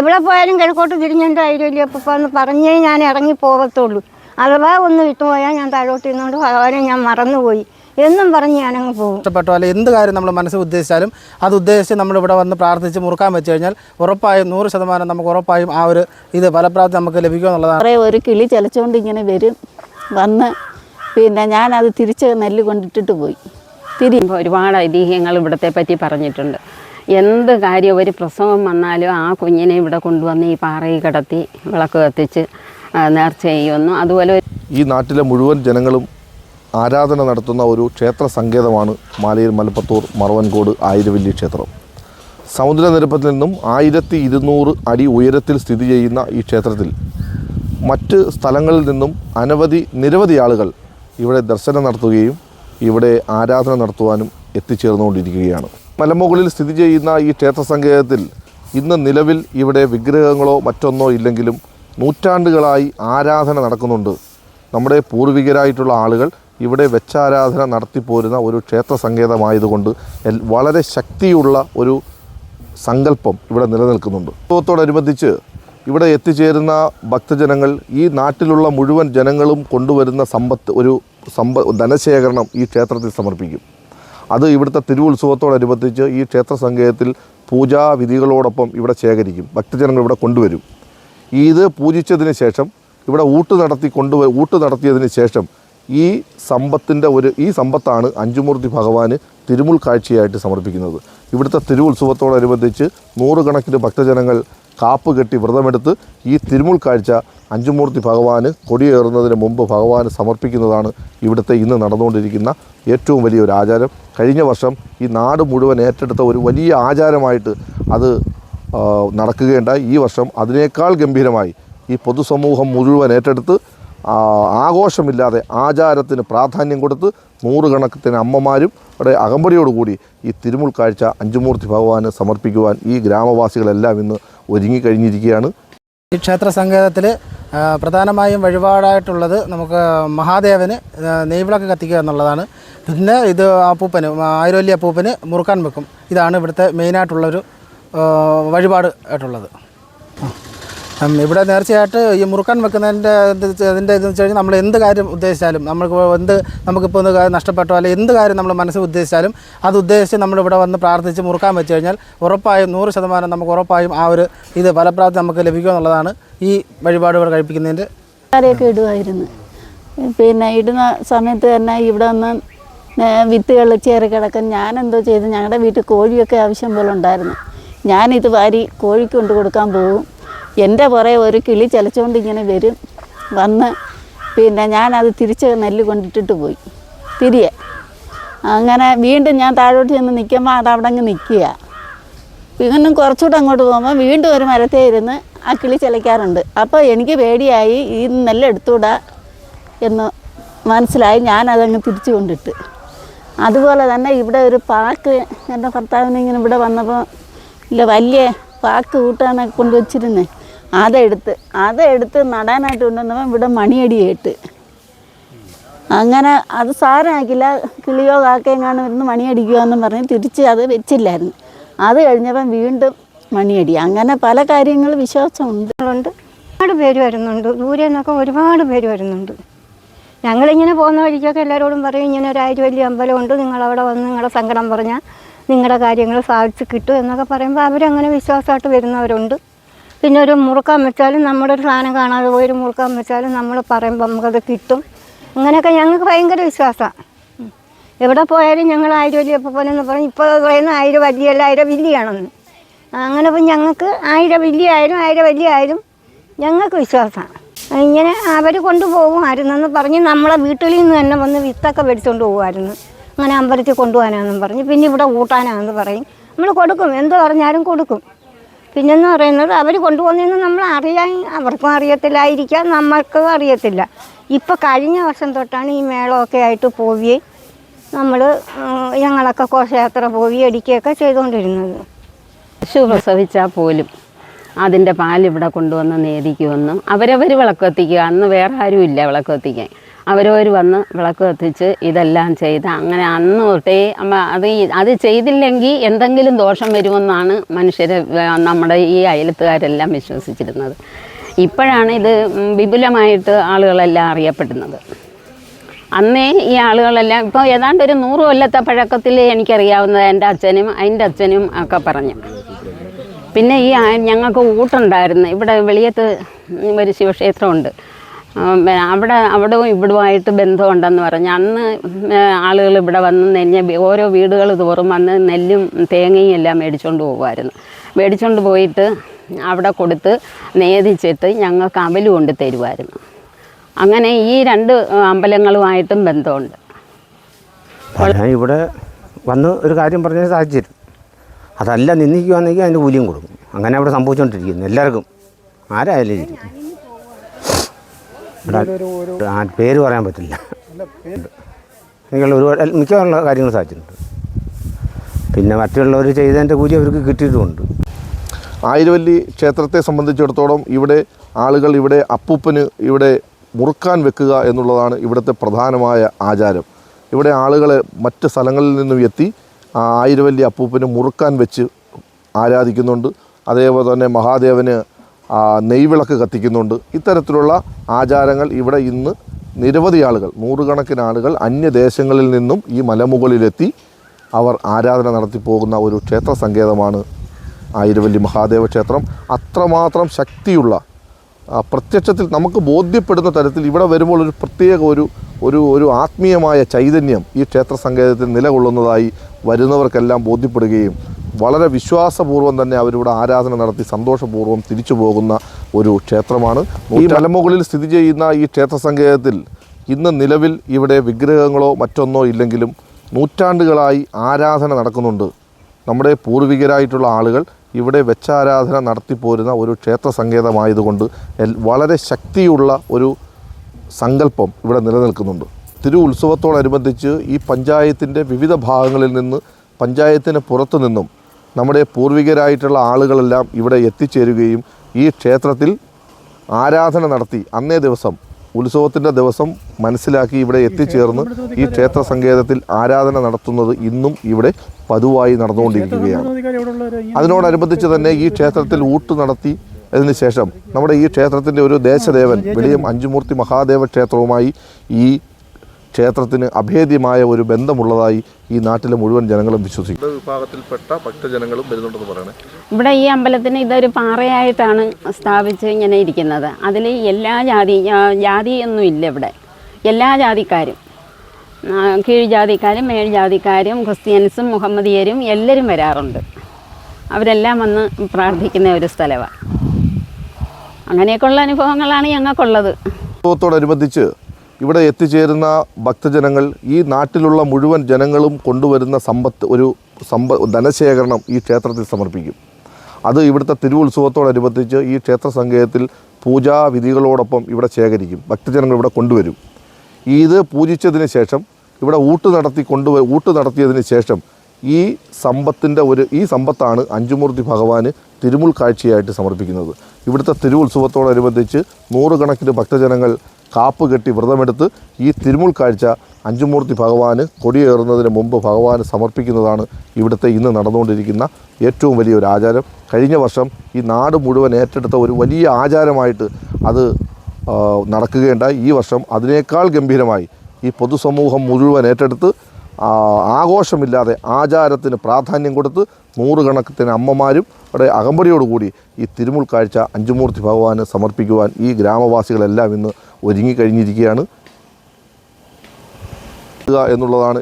എവിടെ പോയാലും കിഴക്കോട്ട് തിരിഞ്ഞെന്റെ ഐശ്വര്യ എന്ന് പറഞ്ഞേ ഞാൻ ഇറങ്ങി പോകത്തുള്ളൂ. അഥവാ ഒന്ന് വിട്ടുപോയാൽ ഞാൻ താഴോട്ട് ഇരുന്നുകൊണ്ട് ഭഗവാനെ ഞാൻ മറന്നുപോയി. എന്നും പറഞ്ഞ് ഞാനങ്ങ് പോകും. ഇഷ്ടപ്പെട്ടോ. അല്ലെ എന്ത് കാര്യം നമ്മൾ മനസ്സിൽ ഉദ്ദേശിച്ചാലും അത് ഉദ്ദേശിച്ച് നമ്മൾ ഇവിടെ വന്ന് പ്രാർത്ഥിച്ച് മുറുക്കാൻ വെച്ച് കഴിഞ്ഞാൽ ഉറപ്പായും നൂറ് ശതമാനം നമുക്ക് ഉറപ്പായും ആ ഒരു ഇത് ഫലപ്രാപ്തി നമുക്ക് ലഭിക്കുമെന്നുള്ളതാണ് കുറേ ഒരു കിളി ചലച്ചുകൊണ്ട് ഇങ്ങനെ വരും വന്ന് പിന്നെ ഞാനത് തിരിച്ച് നെല്ല് കൊണ്ടിട്ടിട്ട് പോയി. തിരി ഒരുപാട് ഐതിഹ്യങ്ങൾ ഇവിടത്തെ പറ്റി പറഞ്ഞിട്ടുണ്ട്. എന്ത് കാര്യം ഒരു പ്രസവം വന്നാലും ആ കുഞ്ഞിനെ ഇവിടെ കൊണ്ടുവന്ന് ഈ പാറയിൽ കിടത്തി വിളക്ക് കത്തിച്ച് നേർച്ച ചെയ്യുമെന്നും അതുപോലെ ഈ നാട്ടിലെ മുഴുവൻ ജനങ്ങളും ആരാധന നടത്തുന്ന ഒരു ക്ഷേത്ര സങ്കേതമാണ് മാലയിൽ മലപ്പത്തൂർ മറവൻകോട് ആയിരവല്ലി ക്ഷേത്രം. സമുദ്രനിരപ്പത്തിൽ നിന്നും ആയിരത്തി ഇരുന്നൂറ് അടി ഉയരത്തിൽ സ്ഥിതി ചെയ്യുന്ന ഈ ക്ഷേത്രത്തിൽ മറ്റ് സ്ഥലങ്ങളിൽ നിന്നും അനവധി നിരവധി ആളുകൾ ഇവിടെ ദർശനം നടത്തുകയും ഇവിടെ ആരാധന നടത്തുവാനും എത്തിച്ചേർന്നുകൊണ്ടിരിക്കുകയാണ്. മലമുകളിൽ സ്ഥിതി ചെയ്യുന്ന ഈ ക്ഷേത്ര സങ്കേതത്തിൽ ഇന്ന് നിലവിൽ ഇവിടെ വിഗ്രഹങ്ങളോ മറ്റൊന്നോ ഇല്ലെങ്കിലും നൂറ്റാണ്ടുകളായി ആരാധന നടക്കുന്നുണ്ട്. നമ്മുടെ പൂർവികരായിട്ടുള്ള ആളുകൾ ഇവിടെ വെച്ചാരാധന നടത്തിപ്പോരുന്ന ഒരു ക്ഷേത്ര സങ്കേതമായതുകൊണ്ട് വളരെ ശക്തിയുള്ള ഒരു സങ്കല്പം ഇവിടെ നിലനിൽക്കുന്നുണ്ട്. ഉത്സവത്തോടനുബന്ധിച്ച് ഇവിടെ എത്തിച്ചേരുന്ന ഭക്തജനങ്ങൾ ഈ നാട്ടിലുള്ള മുഴുവൻ ജനങ്ങളും കൊണ്ടുവരുന്ന സമ്പത്ത് ഒരു സമ്പ ധനശേഖരണം ഈ ക്ഷേത്രത്തിൽ സമർപ്പിക്കും. അത് ഇവിടുത്തെ തിരുവുത്സവത്തോടനുബന്ധിച്ച് ഈ ക്ഷേത്ര സങ്കേതത്തിൽ പൂജാവിധികളോടൊപ്പം ഇവിടെ ശേഖരിക്കും. ഭക്തജനങ്ങൾ ഇവിടെ കൊണ്ടുവരും. ഇത് പൂജിച്ചതിന് ശേഷം ഇവിടെ ഊട്ട് നടത്തി കൊണ്ടുവ ഊട്ട് നടത്തിയതിന് ശേഷം ഈ സമ്പത്തിന്റെ ഒരു ഈ സമ്പത്താണ് അഞ്ചുമൂർത്തി ഭഗവാന് തിരുമുൽ കാഴ്ചയായിട്ട് സമർപ്പിക്കുന്നത്. ഇവിടുത്തെ തിരുവുത്സവത്തോടനുബന്ധിച്ച് നൂറുകണക്കിന് ഭക്തജനങ്ങൾ കാപ്പ് കെട്ടി വ്രതമെടുത്ത് ഈ തിരുമുൾ കാഴ്ച അഞ്ചുമൂർത്തി ഭഗവാന് കൊടിയേറുന്നതിന് മുമ്പ് ഭഗവാന് സമർപ്പിക്കുന്നതാണ് ഇവിടുത്തെ ഇന്ന് നടന്നുകൊണ്ടിരിക്കുന്ന ഏറ്റവും വലിയ ഒരു ആചാരം. കഴിഞ്ഞ വർഷം ഈ നാട് മുഴുവൻ ഏറ്റെടുത്ത ഒരു വലിയ ആചാരമായിട്ട് അത് നടക്കുകയുണ്ടായി. ഈ വർഷം അതിനേക്കാൾ ഗംഭീരമായി ഈ പൊതുസമൂഹം മുഴുവൻ ഏറ്റെടുത്ത് ആഘോഷമില്ലാതെ ആചാരത്തിന് പ്രാധാന്യം കൊടുത്ത് നൂറുകണക്കത്തിന് അമ്മമാരും അവിടെ അകമ്പടിയോടുകൂടി ഈ തിരുമുൽ കാഴ്ച അഞ്ചുമൂർത്തി ഭഗവാന് സമർപ്പിക്കുവാൻ ഈ ഗ്രാമവാസികളെല്ലാം ഇന്ന് ഒരുങ്ങിക്കഴിഞ്ഞിരിക്കുകയാണ്. ഈ ക്ഷേത്ര സങ്കേതത്തിൽ പ്രധാനമായും വഴിപാടായിട്ടുള്ളത് നമുക്ക് മഹാദേവന് നെയ്വിളക്ക് കത്തിക്കുക എന്നുള്ളതാണ്. പിന്നെ ഇത് അപ്പൂപ്പന് ആയിരവല്ലി അപ്പൂപ്പന് മുറുക്കാൻ വെക്കും. ഇതാണ് ഇവിടുത്തെ മെയിനായിട്ടുള്ളൊരു വഴിപാട് ആയിട്ടുള്ളത്. ഇവിടെ നേർച്ചയായിട്ട് ഈ മുറുക്കാൻ വെക്കുന്നതിന്റെ അതിന്റെ ഇതെന്ന് വെച്ച് കഴിഞ്ഞാൽ നമ്മൾ എന്ത് കാര്യം ഉദ്ദേശിച്ചാലും നമുക്ക് എന്ത് നമുക്കിപ്പോൾ ഒന്ന് നഷ്ടപ്പെട്ടോ അല്ലെങ്കിൽ എന്ത് കാര്യം നമ്മൾ മനസ്സിൽ ഉദ്ദേശിച്ചാലും അത് ഉദ്ദേശിച്ച് നമ്മൾ ഇവിടെ വന്ന് പ്രാർത്ഥിച്ച് മുറുക്കാൻ വെച്ച് കഴിഞ്ഞാൽ ഉറപ്പായും നൂറ് ശതമാനം നമുക്ക് ഉറപ്പായും ആ ഒരു ഇത് ഫലപ്രാപ്തി നമുക്ക് ലഭിക്കുക എന്നുള്ളതാണ് ഈ വഴിപാടുകൾ കഴിപ്പിക്കുന്നതിന്റെ കറിയൊക്കെ ഇടുമായിരുന്നു. പിന്നെ ഇടുന്ന സമയത്ത് തന്നെ ഇവിടെ വന്ന് വിത്തുകൾ ചേറി കിടക്കാൻ ഞാൻ എന്തോ ചെയ്തു. ഞങ്ങളുടെ വീട്ടിൽ കോഴിയൊക്കെ ആവശ്യം പോലെ ഉണ്ടായിരുന്നു. ഞാനിത് വാരി കോഴിക്ക് കൊണ്ട് കൊടുക്കാൻ പോകും. എന്റെ പുറകെ ഒരു കിളി ചലച്ചുകൊണ്ട് ഇങ്ങനെ വരും. വന്ന് പിന്നെ ഞാനത് തിരിച്ച് നെല്ല് കൊണ്ടിട്ടിട്ട് പോയി. തിരിയെ അങ്ങനെ വീണ്ടും ഞാൻ താഴോട്ട് ചെന്ന് നിൽക്കുമ്പോൾ അത് അവിടെ അങ്ങ് നിൽക്കുക. വീണ്ടും കുറച്ചുകൂടെ അങ്ങോട്ട് പോകുമ്പോൾ വീണ്ടും ഒരു മരത്തേ ഇരുന്ന് ആ കിളി ചിലയ്ക്കാറുണ്ട് അപ്പോൾ എനിക്ക് പേടിയായി ഈ നെല്ല് നെല്ലെടുത്തൂടാ എന്ന് മനസ്സിലായി ഞാനതങ്ങ് തിരിച്ചു കൊണ്ടിട്ട്. അതുപോലെ തന്നെ ഇവിടെ ഒരു പാക്ക് എന്റെ ഭർത്താവിന് ഇങ്ങനെ ഇവിടെ വന്നപ്പോൾ ഇല്ല വലിയ പാക്ക് കൂട്ടാനൊക്കെ കൊണ്ടുവച്ചിരുന്നേ. അതെടുത്ത് അതെടുത്ത് നടാനായിട്ട് കൊണ്ടുവന്നവൻ ഇവിടെ മണിയടി കേട്ട് അങ്ങനെ അത് സാരമാക്കില്ല കിളിയോ കാക്കയും കാണും ഇരുന്ന് മണിയടിക്കുക എന്നും പറഞ്ഞ് തിരിച്ച് അത് വെച്ചില്ലായിരുന്നു. അത് കഴിഞ്ഞപ്പം വീണ്ടും മണിയടി. അങ്ങനെ പല കാര്യങ്ങൾ വിശ്വാസമുണ്ട്. ഒരുപാട് പേര് വരുന്നുണ്ട്. ദൂരെ നിന്നൊക്കെ ഒരുപാട് പേര് വരുന്നുണ്ട്. ഞങ്ങളിങ്ങനെ പോകുന്ന വഴിക്കൊക്കെ എല്ലാവരോടും പറയും ഇങ്ങനെ ഒരു ആയിരം വലിയ അമ്പലമുണ്ട്. നിങ്ങളവിടെ വന്ന് നിങ്ങളുടെ സങ്കടം പറഞ്ഞാൽ നിങ്ങളുടെ കാര്യങ്ങൾ സാധിച്ച് കിട്ടും എന്നൊക്കെ പറയുമ്പോൾ അവരങ്ങനെ വിശ്വാസമായിട്ട് വരുന്നവരുണ്ട്. പിന്നെ ഒരു മുറുക്കാൻ വെച്ചാലും നമ്മുടെ ഒരു സാധനം കാണാതെ പോയി ഒരു മുറുക്കാൻ വെച്ചാലും നമ്മൾ പറയുമ്പോൾ നമുക്കത് കിട്ടും. അങ്ങനെയൊക്കെ ഞങ്ങൾക്ക് ഭയങ്കര വിശ്വാസമാണ് എവിടെ പോയാലും ഞങ്ങൾ ആയിരം വലിയ എപ്പോൾ പോലെ എന്ന് പറഞ്ഞ് ഇപ്പോൾ പറയുന്ന ആയിരം വലിയല്ല ആയിരം വലിയാണെന്ന് അങ്ങനെ ഇപ്പം ഞങ്ങൾക്ക് ആയിരം വലിയ ആയാലും ആയിരം വലിയ ആയാലും ഞങ്ങൾക്ക് വിശ്വാസമാണ് ഇങ്ങനെ അവർ കൊണ്ടുപോകും കൊണ്ടുപോകുമായിരുന്നെന്ന് പറഞ്ഞ് നമ്മളെ വീട്ടിൽ നിന്ന് തന്നെ വന്ന് വിത്തൊക്കെ മേടിച്ചുകൊണ്ട് പോകുമായിരുന്നു അങ്ങനെ അമ്പലത്തിൽ കൊണ്ടുപോകാനാണെന്നും പറഞ്ഞ് പിന്നെ ഇവിടെ കൂട്ടാനാണെന്ന് പറയും. നമ്മൾ കൊടുക്കും എന്ത് പറഞ്ഞാലും കൊടുക്കും. പിന്നെന്ന് പറയുന്നത് അവർ കൊണ്ടുപോകുന്നതെന്ന് നമ്മൾ അറിയാൻ അവർക്കും അറിയത്തില്ലായിരിക്കാം നമ്മൾക്കും അറിയത്തില്ല. ഇപ്പോൾ കഴിഞ്ഞ വർഷം തൊട്ടാണ് ഈ മേളമൊക്കെ ആയിട്ട് പോവി നമ്മൾ ഞങ്ങളൊക്കെ ഘോഷയാത്ര പോവി അടിക്കുകയൊക്കെ ചെയ്തുകൊണ്ടിരുന്നത്. പശു പ്രസവിച്ചാൽ പോലും അതിന്റെ പാൽ ഇവിടെ കൊണ്ടുവന്ന് നേദിക്കുമെന്നും അവരവർ വിളക്ക് കത്തിക്കുക. അന്ന് വേറെ ആരുമില്ല ഇല്ല വിളക്ക് കത്തിക്കാൻ. അവരവർ വന്ന് വിളക്ക് കത്തിച്ച് ഇതെല്ലാം ചെയ്ത്. അങ്ങനെ അന്ന് തൊട്ടേ അത് അത് ചെയ്തില്ലെങ്കിൽ എന്തെങ്കിലും ദോഷം വരുമെന്നാണ് മനുഷ്യർ നമ്മുടെ ഈ അയലത്തുകാരെല്ലാം വിശ്വസിച്ചിരുന്നത്. ഇപ്പോഴാണ് ഇത് വിപുലമായിട്ട് ആളുകളെല്ലാം അറിയപ്പെടുന്നത്. അന്നേ ഈ ആളുകളെല്ലാം ഇപ്പോൾ ഏതാണ്ട് ഒരു നൂറ് കൊല്ലത്തെ പഴക്കത്തിൽ എനിക്കറിയാവുന്നത് എന്റെ അച്ഛനും അതിന്റെ അച്ഛനും ഒക്കെ പറഞ്ഞു. പിന്നെ ഈ ഞങ്ങൾക്ക് ഊട്ടുണ്ടായിരുന്നു. ഇവിടെ വെളിയത്ത് ഒരു ശിവക്ഷേത്രമുണ്ട്. അവിടെ അവിടവും ഇവിടുമായിട്ട് ബന്ധമുണ്ടെന്ന് പറഞ്ഞ്. അന്ന് ആളുകൾ ഇവിടെ വന്ന് നെല്ല് ഓരോ വീടുകൾ തോറും വന്ന് നെല്ലും തേങ്ങയും എല്ലാം മേടിച്ചുകൊണ്ട് പോകുമായിരുന്നു മേടിച്ചുകൊണ്ട് പോയിട്ട് അവിടെ കൊടുത്ത് നേദിച്ചിട്ട് ഞങ്ങൾക്ക് അവൽ കൊണ്ട് തരുമായിരുന്നു. അങ്ങനെ ഈ രണ്ട് അമ്പലങ്ങളുമായിട്ടും ബന്ധമുണ്ട്. ഇവിടെ വന്ന് ഒരു കാര്യം പറഞ്ഞ സാഹചര്യം. അതല്ല നിന്ദിക്കുകയാണെങ്കിൽ അതിന്റെ കൂലിയും കൊടുക്കും. അങ്ങനെ അവിടെ സംഭവിച്ചുകൊണ്ടിരിക്കുന്നു എല്ലാവർക്കും. ആരായാലും ഇവിടെ ആ പേര് പറയാൻ പറ്റില്ല. നിങ്ങൾ ഒരുപാട് മിക്കവാറുള്ള കാര്യങ്ങൾ സാധിച്ചിട്ടുണ്ട്. പിന്നെ മറ്റുള്ളവർ ചെയ്തതിന്റെ കൂലി അവർക്ക് കിട്ടിയിട്ടുമുണ്ട്. ആയിരവല്ലി ക്ഷേത്രത്തെ സംബന്ധിച്ചിടത്തോളം ഇവിടെ ആളുകൾ ഇവിടെ അപ്പൂപ്പന് ഇവിടെ മുറുക്കാൻ വെക്കുക എന്നുള്ളതാണ് ഇവിടുത്തെ പ്രധാനമായ ആചാരം. ഇവിടെ ആളുകളെ മറ്റ് സ്ഥലങ്ങളിൽ നിന്നും എത്തി ആ ആയിരവല്ലി അപ്പൂപ്പന് മുറുക്കാൻ വെച്ച് ആരാധിക്കുന്നുണ്ട്. അതേപോലെ തന്നെ മഹാദേവന് നെയ്വിളക്ക് കത്തിക്കുന്നുണ്ട്. ഇത്തരത്തിലുള്ള ആചാരങ്ങൾ ഇവിടെ ഇന്ന് നിരവധി ആളുകൾ നൂറുകണക്കിന് ആളുകൾ അന്യദേശങ്ങളിൽ നിന്നും ഈ മലമുകളിലെത്തി അവർ ആരാധന നടത്തി പോകുന്ന ഒരു ക്ഷേത്ര സങ്കേതമാണ് ആയിരവല്ലി മഹാദേവ ക്ഷേത്രം. അത്രമാത്രം ശക്തിയുള്ള പ്രത്യക്ഷത്തിൽ നമുക്ക് ബോധ്യപ്പെടുന്ന തരത്തിൽ ഇവിടെ വരുമ്പോൾ ഒരു പ്രത്യേക ഒരു ഒരു ഒരു ആത്മീയമായ ചൈതന്യം ഈ ക്ഷേത്ര സങ്കേതത്തിൽ നിലകൊള്ളുന്നതായി വരുന്നവർക്കെല്ലാം ബോധ്യപ്പെടുകയും വളരെ വിശ്വാസപൂർവം തന്നെ അവരിവിടെ ആരാധന നടത്തി സന്തോഷപൂർവം തിരിച്ചു പോകുന്ന ഒരു ക്ഷേത്രമാണ്. ഈ മലമുകളിൽ സ്ഥിതി ചെയ്യുന്ന ഈ ക്ഷേത്ര സങ്കേതത്തിൽ ഇന്ന് നിലവിൽ ഇവിടെ വിഗ്രഹങ്ങളോ മറ്റൊന്നോ ഇല്ലെങ്കിലും നൂറ്റാണ്ടുകളായി ആരാധന നടക്കുന്നുണ്ട്. നമ്മുടെ പൂർവികരായിട്ടുള്ള ആളുകൾ ഇവിടെ വെച്ചാരാധന നടത്തിപ്പോരുന്ന ഒരു ക്ഷേത്ര സങ്കേതമായതുകൊണ്ട് വളരെ ശക്തിയുള്ള ഒരു സങ്കല്പം ഇവിടെ നിലനിൽക്കുന്നുണ്ട്. തിരു ഉത്സവത്തോടനുബന്ധിച്ച് ഈ പഞ്ചായത്തിന്റെ വിവിധ ഭാഗങ്ങളിൽ നിന്ന് പഞ്ചായത്തിന് പുറത്തു നിന്നും നമ്മുടെ പൂർവികരായിട്ടുള്ള ആളുകളെല്ലാം ഇവിടെ എത്തിച്ചേരുകയും ഈ ക്ഷേത്രത്തിൽ ആരാധന നടത്തി അന്നേ ദിവസം ഉത്സവത്തിന്റെ ദിവസം മനസ്സിലാക്കി ഇവിടെ എത്തിച്ചേർന്ന് ഈ ക്ഷേത്ര സങ്കേതത്തിൽ ആരാധന നടത്തുന്നത് ഇന്നും ഇവിടെ പതിവായി നടന്നുകൊണ്ടിരിക്കുകയാണ്. അതിനോടനുബന്ധിച്ച് തന്നെ ഈ ക്ഷേത്രത്തിൽ ഊട്ട് നടത്തി അതിന് ശേഷം നമ്മുടെ ഈ ക്ഷേത്രത്തിന്റെ ഒരു ദേശദേവൻ വെളിയം അഞ്ചുമൂർത്തി മഹാദേവ ക്ഷേത്രവുമായി ഈ ക്ഷേത്രത്തിന് അഭേദ്യമായ ഒരു ബന്ധമുള്ളതായി ഈ നാട്ടിലെ മുഴുവൻ ജനങ്ങളും വിശ്വസിക്കും വിഭാഗത്തിൽപ്പെട്ട ഭക്തജനങ്ങളും വരുന്നുണ്ടെന്ന് പറയണേ. ഇവിടെ ഈ അമ്പലത്തിന് ഇതൊരു പാറയായിട്ടാണ് സ്ഥാപിച്ച് ഇങ്ങനെ ഇരിക്കുന്നത്. അതിൽ എല്ലാ ജാതി ജാതിയൊന്നും ഇല്ല ഇവിടെ. എല്ലാ ജാതിക്കാരും കീഴ്ജാതിക്കാരും മേൽജാതിക്കാരും ക്രിസ്ത്യൻസും മുഹമ്മദിയരും എല്ലാവരും വരാറുണ്ട്. അവരെല്ലാം വന്ന് പ്രാർത്ഥിക്കുന്ന ഒരു സ്ഥലമാണ് അങ്ങനെയൊക്കെയുള്ള അനുഭവങ്ങളാണ് ഞങ്ങൾക്കുള്ളത്. ഉത്സവത്തോടനുബന്ധിച്ച് ഇവിടെ എത്തിച്ചേരുന്ന ഭക്തജനങ്ങൾ ഈ നാട്ടിലുള്ള മുഴുവൻ ജനങ്ങളും കൊണ്ടുവരുന്ന സമ്പത്ത് ഒരു സമ്പ ധനശേഖരണം ഈ ക്ഷേത്രത്തിൽ സമർപ്പിക്കും. അത് ഇവിടുത്തെ തിരുവുത്സവത്തോടനുബന്ധിച്ച് ഈ ക്ഷേത്ര സങ്കേതത്തിൽ പൂജാവിധികളോടൊപ്പം ഇവിടെ ശേഖരിക്കും. ഭക്തജനങ്ങൾ ഇവിടെ കൊണ്ടുവരും. ഇത് പൂജിച്ചതിന് ശേഷം ഇവിടെ ഊട്ട് നടത്തി കൊണ്ടുവ ഊട്ട് നടത്തിയതിന് ശേഷം ഈ സമ്പത്തിന്റെ ഒരു ഈ സമ്പത്താണ് അഞ്ചുമൂർത്തി ഭഗവാന് തിരുമുൽ കാഴ്ചയായിട്ട് സമർപ്പിക്കുന്നത്. ഇവിടുത്തെ തിരുവുത്സവത്തോടനുബന്ധിച്ച് നൂറുകണക്കിന് ഭക്തജനങ്ങൾ കാപ്പ് കെട്ടി വ്രതമെടുത്ത് ഈ തിരുമുൽ കാഴ്ച അഞ്ചുമൂർത്തി ഭഗവാന് കൊടിയേറുന്നതിന് മുമ്പ് ഭഗവാന് സമർപ്പിക്കുന്നതാണ് ഇവിടുത്തെ ഇന്ന് നടന്നുകൊണ്ടിരിക്കുന്ന ഏറ്റവും വലിയൊരു ആചാരം. കഴിഞ്ഞ വർഷം ഈ നാട് മുഴുവൻ ഏറ്റെടുത്ത ഒരു വലിയ ആചാരമായിട്ട് അത് നടക്കുകയുണ്ടായി. ഈ വർഷം അതിനേക്കാൾ ഗംഭീരമായി ഈ പൊതുസമൂഹം മുഴുവൻ ഏറ്റെടുത്ത് ആഘോഷമില്ലാതെ ആചാരത്തിന് പ്രാധാന്യം കൊടുത്ത് നൂറുകണക്കത്തിന് അമ്മമാരും അവിടെ അകമ്പടിയോടുകൂടി ഈ തിരുമുൾ കാഴ്ച അഞ്ചുമൂർത്തി ഭഗവാന് സമർപ്പിക്കുവാൻ ഈ ഗ്രാമവാസികളെല്ലാം ഇന്ന് ഒരുങ്ങിക്കഴിഞ്ഞിരിക്കുകയാണ് എന്നുള്ളതാണ്